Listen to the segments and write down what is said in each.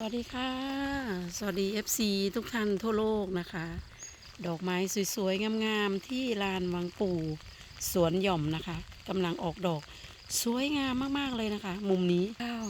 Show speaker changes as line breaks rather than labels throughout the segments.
สวัสดีค่ะ สวัสดี FC ทุกท่านทั่วโลกนะคะ ดอกไม้สวยๆ งามๆ ที่ลานวังปู่สวนหย่อมนะคะกำลังออกดอกสวยงามมากๆเลยนะคะ มุมนี้อ้าว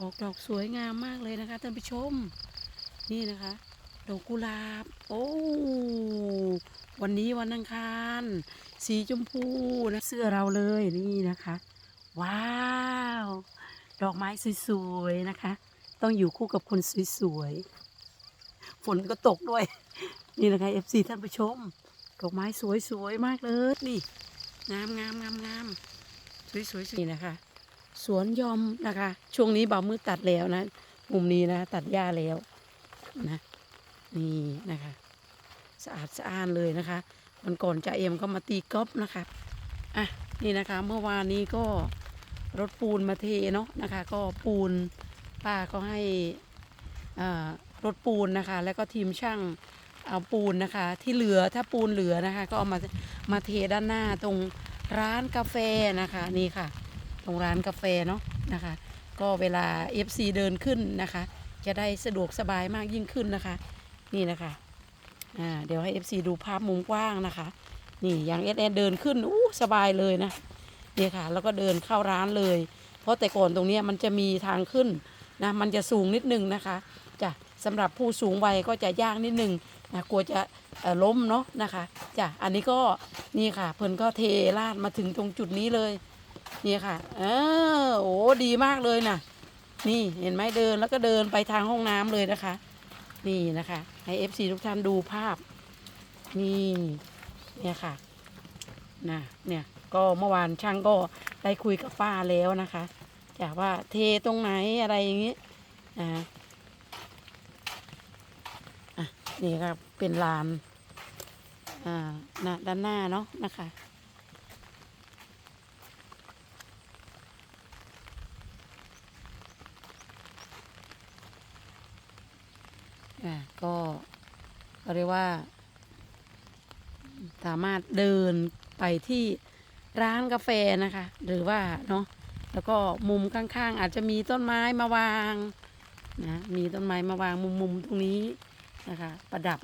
ออกดอกสวยงามมากเลยนะคะท่านผู้ชม นี่นะคะ ดอกกุหลาบ โอ้ วันนี้วันอังคาร สีชมพูนะเสื้อเราเลยนี่นะคะ ว้าว ดอกไม้สวยๆ นะคะ ต้องอยู่คู่กับคนสวยๆ ฝนก็ตกด้วย นี่นะคะ FC ท่านผู้ชม ดอกไม้สวยๆ มากเลย นี่ งามงามงามงามสวยๆนี่นะคะ สวนยอมนะคะ ช่วงนี้บ่าวมืดตัดแล้วนะ มุมนี้นะ ตัดหญ้าแล้วนะ นี่นะคะ สะอาดสะอ้านเลยนะคะวันก่อนจ่าเอ็มก็มาตีกอล์ฟนะคะ อะ นี่นะคะ เมื่อวานนี้ก็รถปูนมาเทเนาะนะคะ ก็ปูน ป้าก็ให้รถปูนนะคะ แล้วก็ทีมช่างเอาปูนนะคะ ที่เหลือถ้าปูนเหลือนะคะ ก็เอามามาเทด้านหน้าตรงร้านกาแฟนะคะนี่ค่ะ ตรงร้านกาแฟเนาะนะคะ ก็เวลา FC เดินขึ้นนะคะ จะได้สะดวกสบายมากยิ่งขึ้นนะคะ นี่นะคะอ่าเดี๋ยวให้ FC ดูภาพมุมกว้างนะคะ นี่อย่างเอสเดินขึ้นอู้สบายเลยนะนี่ค่ะ แล้วก็เดินเข้าร้านเลย เพราะแต่ก่อนตรงนี้มันจะมีทางขึ้น นะมันจะสูงนิดนึงนะคะจ้ะสำหรับผู้สูงวัยก็จะยากนิดนึงนะกลัวจะล้มเนาะนะคะจ้ะอันนี้ก็นี่ค่ะ เพิ่นก็เทลาดมาถึงตรงจุดนี้เลยนี่ค่ะเออโอ้ดีมากเลยนะนี่เห็นไหมเดินแล้วก็เดินไปทางห้องน้ำเลยนะคะ นี่นะคะให้ FC ทุกท่านดูภาพ นี่เนี่ยค่ะนะเนี่ยก็เมื่อวานช่างก็ได้คุยกับป้าแล้วนะคะ จากว่าเทตรงไหนอะไรอย่างนี้อ่าอะนี่ครับเป็นลานอ่านะด้านหน้าเนาะนะคะอ่าก็ก็เรียกว่า สามารถเดินไปที่ร้านกาแฟนะคะ หรือว่าเนาะ แล้วก็มุมข้างๆ อาจจะมีต้นไม้มาวางนะมีต้นไม้มาวางมุมๆตรงนี้นะคะประดับ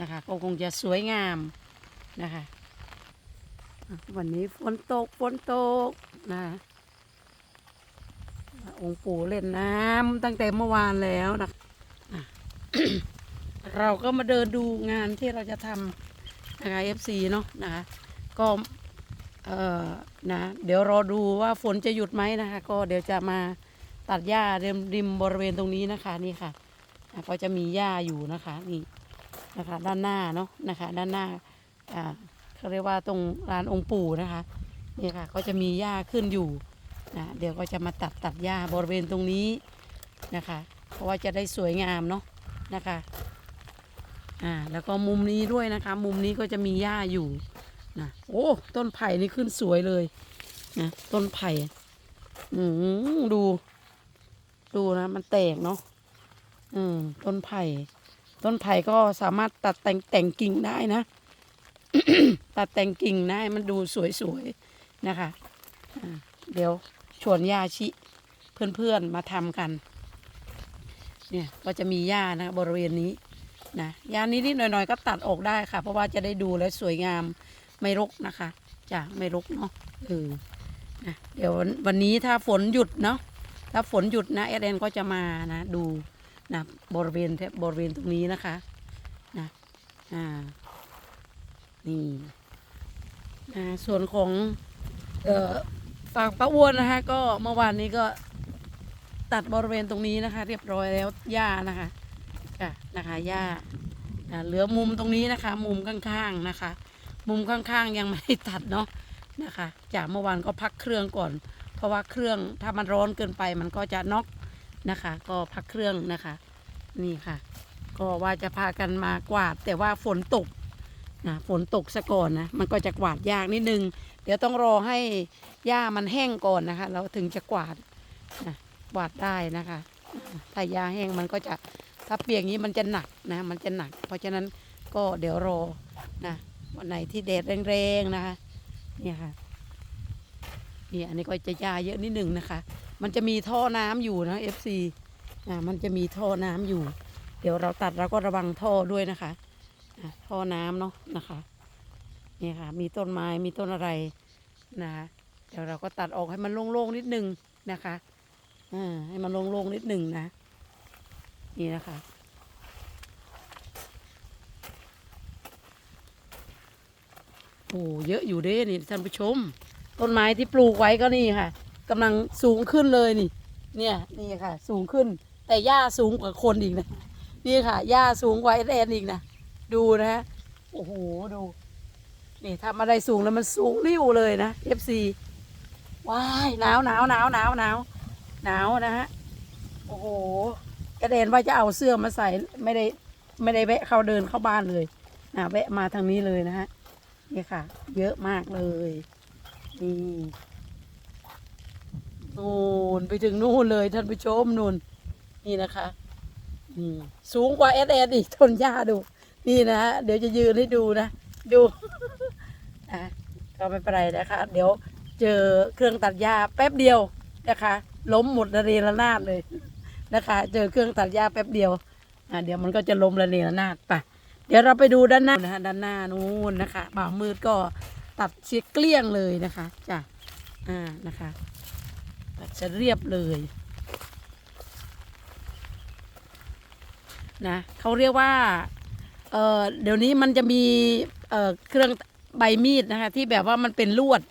นะคะก็คงจะสวยงามนะคะวันนี้ฝนตกฝนตกนะองค์ปู่เล่นน้ำตั้งแต่เมื่อวานแล้วนะอะเราก็มาเดินดูงานที่เราจะทำนะคะ FC เนาะนะคะก็ เออนะเดี๋ยวรอดูว่าฝนจะหยุดไหมนะคะ ก็เดี๋ยวจะมาตัดหญ้าริมริมบริเวณตรงนี้นะคะนี่ค่ะอะก็จะมีหญ้าอยู่นะคะนี่นะคะ ด้านหน้าเนาะนะคะ ด้านหน้าอ่าเขาเรียกว่าตรงลานองค์ปู่นะคะนี่ค่ะ ก็จะมีหญ้าขึ้นอยู่นะเดี๋ยวก็จะมาตัดตัดหญ้าบริเวณตรงนี้นะคะ เพราะว่าจะได้สวยงามเนาะนะคะอ่าแล้วก็มุมนี้ด้วยนะคะ มุมนี้ก็จะมีหญ้าอยู่ นะโอ้ต้นไผ่นี่ขึ้นสวยเลยนะต้นไผ่อืมดู ดูนะ มันแตกเนาะอืมต้นไผ่ ต้นไผ่ก็สามารถตัดแต่งแต่งกิ่งได้นะ ตัดแต่งกิ่งได้มันดูสวยๆนะคะเดี๋ยวชวนยาชิเพื่อนๆมาทำกัน เนี่ยก็จะมีหญ้านะบริเวณนี้นะหญ้านิดๆหน่อยๆ ก็ตัดออกได้ค่ะ เพราะว่าจะได้ดูและสวยงาม ไม่รกนะคะจ้ะไม่รกเนาะเออนะเดี๋ยววันนี้ถ้าฝนหยุดเนาะถ้าฝนหยุดนะเอเดนก็จะมานะดูนะบริเวณแบริเวณตรงนี้นะคะนะอ่านี่นะส่วนของเอ่อฝั่งป้าอ้วนนะคะก็เมื่อวานนี้ก็ตัดบริเวณตรงนี้นะคะ เรียบร้อยแล้วหญ้านะคะจ้ะนะคะหญ้าอ่าเหลือมุมตรงนี้นะคะ มุมข้างๆนะคะ มุมข้างๆยังไม่ได้ตัดเนาะนะคะจากเมื่อวานก็พักเครื่องก่อน เพราะว่าเครื่องถ้ามันร้อนเกินไปมันก็จะน็อกนะคะ ก็พักเครื่องนะคะ นี่ค่ะ ก็ว่าจะพากันมากวาด แต่ว่าฝนตกนะฝนตกซะก่อนนะมันก็จะกวาดยากนิดนึง เดี๋ยวต้องรอให้หญ้ามันแห้งก่อนนะคะเราถึงจะกวาดนะกวาดได้นะคะ ถ้าหญ้าแห้งมันก็จะถ้าเปียกอย่างนี้มันจะหนักนะมันจะหนัก เพราะฉะนั้นก็เดี๋ยวรอนะ วันไหนที่แดดแรงๆนะคะเนี่ยค่ะนี่อันนี้ก็จะยาเยอะนิดหนึ่งนะคะ มันจะมีท่อน้ำอยู่นะ FC อ่ามันจะมีท่อน้ำอยู่ เดี๋ยวเราตัดเราก็ระวังท่อด้วยนะคะอะท่อน้ำเนาะนะคะนี่ค่ะ มีต้นไม้มีต้นอะไรนะคะเดี๋ยวเราก็ตัดออกให้มันโล่งๆนิดนึงนะคะอ่าให้มันโล่งๆนิดนึงนะ นี่นะคะ โอ้เยอะอยู่เด้นี่ท่านผู้ชม ต้นไม้ที่ปลูกไว้ก็นี่ค่ะกำลังสูงขึ้นเลยนี่ เนี่ยนี่ค่ะ สูงขึ้น แต่หญ้าสูงกว่าคนอีกนะนี่ค่ะหญ้าสูงกว่าแอนอีกนะดูนะฮะโอ้โหดูนี่ทำอะไรสูงแล้วมันสูงริ้วเลยนะ FC ว้ายหนาวหนาวหนาวหนาวหนาวหนาวนะฮะโอ้โหกระเด็นว่าจะเอาเสื้อมาใส่ไม่ได้ไม่ได้แวะเข้าเดินเข้าบ้านเลยนะแวะมาทางนี้เลยนะฮะ นี่ค่ะ เยอะมากเลยนี่นู่นไปถึงนู่นเลยท่านผู้ชมนู่น นี่นะคะสูงกว่าเอสเออีกทนหญ้าดู นี่นะฮะเดี๋ยวจะยืนให้ดูนะ ดูอะก็ไม่เป็นไรนะคะ เดี๋ยวเจอเครื่องตัดหญ้าแป๊บเดียวนะคะ ล้มหมดระเนระนาดเลยนะคะ เจอเครื่องตัดหญ้าแป๊บเดียวอะเดี๋ยวมันก็จะล้มระเนระนาดไป เดี๋ยวเราไปดูด้านหน้านะฮะด้านหน้านู้นนะคะบ่าวมืดก็ตัดเชียเกลี้ยงเลยนะคะจ้ะอ่านะคะตัดจะเรียบเลยนะเขาเรียกว่าเออเดี๋ยวนี้มันจะมีเออเครื่องใบมีดนะคะ ที่แบบว่ามันเป็นลวด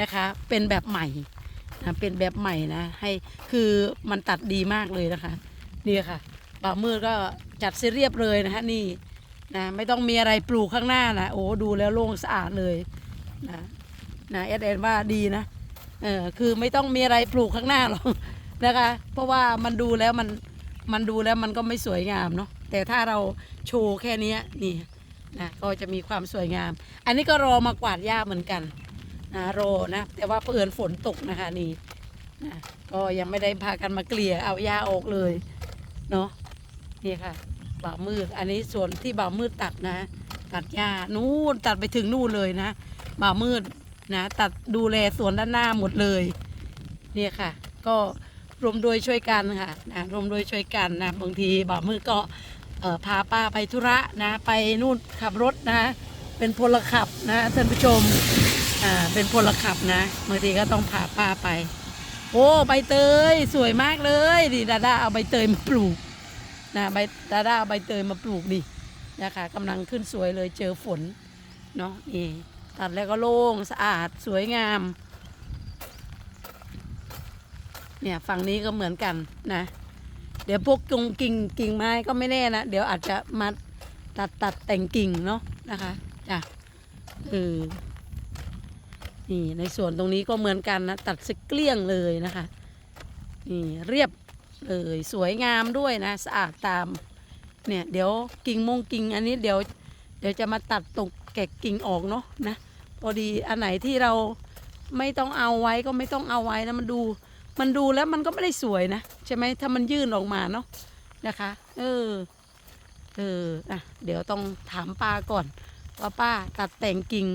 นะคะ เป็นแบบใหม่นะเป็นแบบใหม่นะให้คือมันตัดดีมากเลยนะคะนี่ค่ะบ่าวมืดก็จัดเสียเรียบเลยนะคะนี่ นะไม่ต้องมีอะไรปลูกข้างหน้านะโอ้ดูแล้วโล่งสะอาดเลยนะนะเอสเอ็นว่าดีนะเออคือไม่ต้องมีอะไรปลูกข้างหน้าหรอกนะคะ เพราะว่ามันดูแล้วมันมันดูแล้วมันก็ไม่สวยงามเนาะแต่ถ้าเราโชว์แค่นี้นี่นะก็จะมีความสวยงาม อันนี้ก็รอมากวาดหญ้าเหมือนกันนะรอนะ แต่ว่าเพื่อนฝนตกนะคะนี่นะก็ยังไม่ได้พากันมาเกลี่ยเอาหญ้าออกเลยเนาะนี่ค่ะ บ่าวมืด อันนี้ส่วนที่บ่าวมืดตัดนะ ตัดหญ้านู่นตัดไปถึงนู่นเลยนะบ่าวมืดนะตัดดูแลสวนด้านหน้าหมดเลย เนี่ยค่ะ ก็รวมโดยช่วยกันค่ะนะรวมโดยช่วยกันนะบางทีบ่าวมืดก็พาป้าไปธุระนะ ไปนู่นขับรถนะ เป็นพลขับนะท่านผู้ชมอ่าเป็นพลขับนะบางทีก็ต้องพาป้าไป โอ้ใบเตยสวยมากเลยดิดาดาเอาใบเตยมาปลูก นะใบดาดาเอาใบเตยมาปลูกดินะคะกำลังขึ้นสวยเลยเจอฝนเนาะนี่ตัดแล้วก็โล่งสะอาดสวยงาม เนี่ยฝั่งนี้ก็เหมือนกันนะ เดี๋ยวพวกกงกิ่งกิ่งไม้ก็ไม่แน่นะเดี๋ยวอาจจะมาตัดตัดแต่งกิ่งเนาะนะคะจ้ะเออนี่ในส่วนตรงนี้ก็เหมือนกันนะตัดสเกลี้ยงเลยนะคะนี่เรียบ เลยสวยงามด้วยนะสะอาดตามเนี่ยเดี๋ยวกิ่งมงกิ่งอันนี้เดี๋ยวเดี๋ยวจะมาตัดตรงแกะกิ่งออกเนาะนะพอดีอันไหนที่เราไม่ต้องเอาไว้ก็ไม่ต้องเอาไว้นะมันดู มันดูแล้วมันก็ไม่ได้สวยนะใช่ไหมถ้ามันยื่นออกมาเนาะนะคะ เออเอออะเดี๋ยวต้องถามป้าก่อนว่าป้าตัดแต่งกิ่ง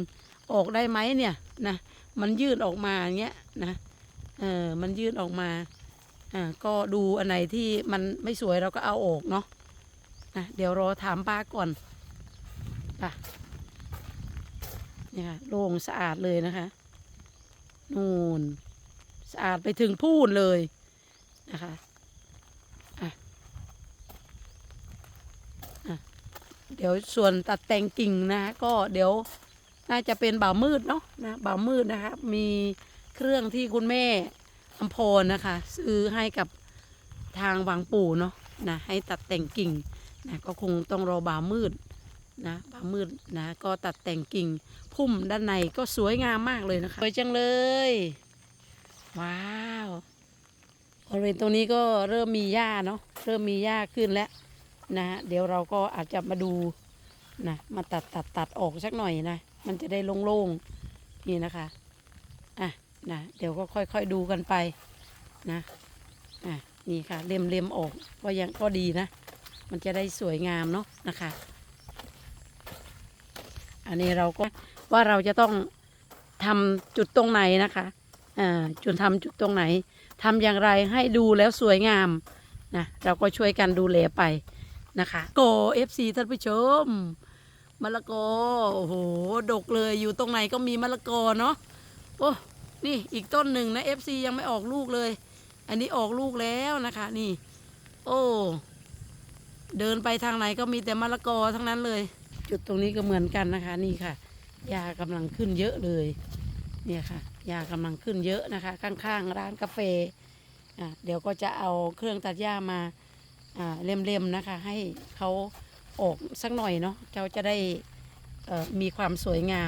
ออกได้ไหมเนี่ยนะมันยื่นออกมาอย่างเงี้ยนะเออมันยื่นออกมา อ่าก็ดูอันไหนที่มันไม่สวยเราก็เอาออกเนาะนะเดี๋ยวรอถามป้าก่อนป่ะเนี่ยค่ะโล่งสะอาดเลยนะคะนู่นสะอาดไปถึงพูนเลยนะคะอะอะเดี๋ยวส่วนตัดแต่งกิ่งนะก็เดี๋ยวน่าจะเป็นบ่ามืดเนาะนะบ่ามืดนะคะมีเครื่องที่คุณแม่ อำพรนะคะ ซื้อให้กับทางวังปู่เนาะนะให้ตัดแต่งกิ่งนะก็คงต้องรอบ่ามืดนะบ่ามืดนะก็ตัดแต่งกิ่งพุ่มด้านในก็สวยงามมากเลยนะคะสวยจังเลย ว้าวบริเวณตรงนี้ก็เริ่มมีหญ้าเนาะเริ่มมีหญ้าขึ้นแล้วนะเดี๋ยวเราก็อาจจะมาดูนะมาตัดตัดตัดออกสักหน่อยนะ มันจะได้โล่งๆนี่นะคะ นะเดี๋ยวก็ค่อยๆดูกันไปนะอะนี่ค่ะเล็มเล็มๆออกก็ยังก็ดีนะ มันจะได้สวยงามเนาะนะคะ อันนี้เราก็ว่าเราจะต้องทำจุดตรงไหนนะคะอ่าจุดทำจุดตรงไหนทำอย่างไรให้ดูแล้วสวยงามนะเราก็ช่วยกันดูแลไปนะคะโกเอฟซีท่านผู้ชมมะละกอโอ้โหดกเลยอยู่ตรงไหนก็มีมะละกอเนาะโอ้ นี่อีกต้นหนึ่งนะเอฟซียังไม่ออกลูกเลย อันนี้ออกลูกแล้วนะคะ นี่ โอ้เดินไปทางไหนก็มีแต่มะละกอทั้งนั้นเลย จุดตรงนี้ก็เหมือนกันนะคะ นี่ค่ะยากำลังขึ้นเยอะเลย เนี่ยค่ะยากำลังขึ้นเยอะนะคะ ข้างๆ ร้านกาแฟอะเดี๋ยวก็จะเอาเครื่องตัดหญ้ามาอ่าเล่มๆนะคะ ให้เขาออกสักหน่อยเนาะเขาจะได้มีความสวยงาม